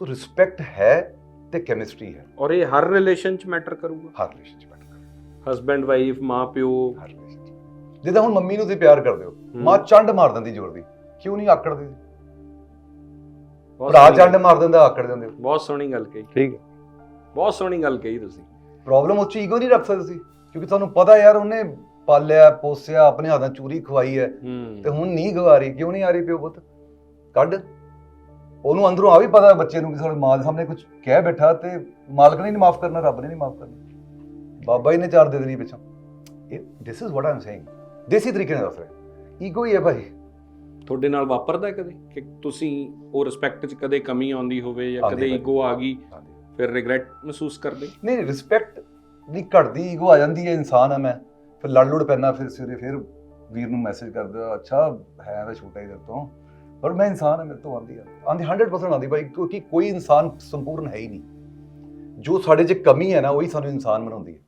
ਸੋ respect ਹੈ ਤੇ chemistry ਹੈ ਔਰ ਇਹ ਹਰ ਰਿਲੇਸ਼ਨ 'ਚ ਮੈਟਰ ਕਰੂਗਾ ਹਰ ਰਿਲੇਸ਼ਨ ਚ ਮੈਟਰ ਕਰਦਾ ਹਸਬੈਂਡ ਵਾਈਫ ਮਾਂ ਪਿਓ ਹਰ ਰਿਲੇਸ਼ਨ ਜਿੱਦਾਂ ਹੁਣ ਮੰਮੀ ਨੂੰ ਤੁਸੀਂ ਪਿਆਰ ਕਰਦੇ ਹੋ ਮਾਂ ਚੰਡ ਮਾਰ ਦਿੰਦੀ ਜ਼ੋਰ ਦੀ ਕਿਉਂ ਨਹੀਂ ਆਕੜਦੀ ਬਹੁਤ ਭਰਾ ਚੰਡ ਮਾਰ ਦਿੰਦਾ ਆਕੜ ਜਾਂਦੇ ਹੋ ਬਹੁਤ ਸੋਹਣੀ ਗੱਲ ਕਹੀ ਠੀਕ ਹੈ ਬਹੁਤ ਸੋਹਣੀ ਗੱਲ ਕਹੀ ਤੁਸੀਂ ਪ੍ਰੋਬਲਮ ਉਸ ਚ ਈਗੋ ਨਹੀਂ ਰੱਖ ਸਕਦੇ ਤੁਸੀਂ ਕਿਉਂਕਿ ਤੁਹਾਨੂੰ ਪਤਾ ਯਾਰ ਉਹਨੇ ਪਾਲਿਆ ਪੋਸਿਆ ਆਪਣੇ ਹੱਥਾਂ ਚੂਰੀ ਖਵਾਈ ਹੈ ਤੇ ਹੁਣ ਨਹੀਂ ਗਵਾ ਰਹੀ ਕਿਉਂ ਨਹੀਂ ਆ ਰਹੀ ਪਿਓ ਪੁੱਤ ਕੱਢ ਉਹਨੂੰ ਅੰਦਰੋਂ ਆ ਵੀ ਪਤਾ ਬੱਚੇ ਨੂੰ ਕਿ ਸਾਡੇ ਮਾਂ ਦੇ ਸਾਹਮਣੇ ਕੁਝ ਕਹਿ ਬੈਠਾ ਤੇ ਮਾਲਕ ਨੇ ਨਹੀਂ ਮਾਫ ਕਰਨਾ ਰੱਬ ਨੇ ਨਹੀਂ ਮਾਫ ਕਰਨਾ। ਬਾਬਾ ਜੀ ਨੇ ਚਾਰ ਦੇ ਦੇਣੀ ਪਿੱਛੋਂ। ਇਹ this is what I'm saying ਦੇਸੀ ਤਰੀਕੇ ਨਾਲ ਦੱਸ ਰਿਹਾ। ਈਗੋ ਹੀ ਹੈ ਭਾਈ। ਤੁਹਾਡੇ ਨਾਲ ਵਾਪਰਦਾ ਕਦੇ? ਕਿ ਤੁਸੀਂ ਉਹ ਰਿਸਪੈਕਟ 'ਚ ਕਦੇ ਕਮੀ ਆਉਂਦੀ ਹੋਵੇ ਜਾਂ ਕਦੇ ਹੈ। ਈਗੋ ਆ ਗਈ ਫਿਰ ਰਿਗਰੈਟ ਮਹਿਸੂਸ ਕਰਦੇ? ਨਹੀਂ ਰਿਸਪੈਕਟ ਨਹੀਂ ਘਟਦੀ ਈਗੋ ਆ ਜਾਂਦੀ ਹੈ ਇਨਸਾਨ ਹੈ ਮੈਂ। ਫਿਰ ਲੜ ਲੁੜ ਪੈਣਾ ਫਿਰ ਸਵੇਰੇ ਫਿਰ ਵੀਰ ਨੂੰ ਮੈਸੇਜ ਕਰਦਾ ਅੱਛਾ ਹੈ ਤਾਂ ਛੋਟਾ ਹੀ ਦਰ ਤੋਂ। ਪਰ ਮੈਂ ਇਨਸਾਨ ਹਾਂ, ਮੇਰੇ ਤੋਂ ਆਉਂਦੀ ਆ। ਆਉਂਦੀ 100% ਆਉਂਦੀ। ਭਾਈ, ਕਿਉਂਕਿ ਕੋਈ ਇਨਸਾਨ ਸੰਪੂਰਨ ਹੈ ਹੀ ਨਹੀਂ। ਜੋ ਸਾਡੇ 'ਚ ਕਮੀ ਹੈ ਨਾ, ਉਹੀ ਸਾਨੂੰ ਇਨਸਾਨ ਬਣਾਉਂਦੀ ਹੈ।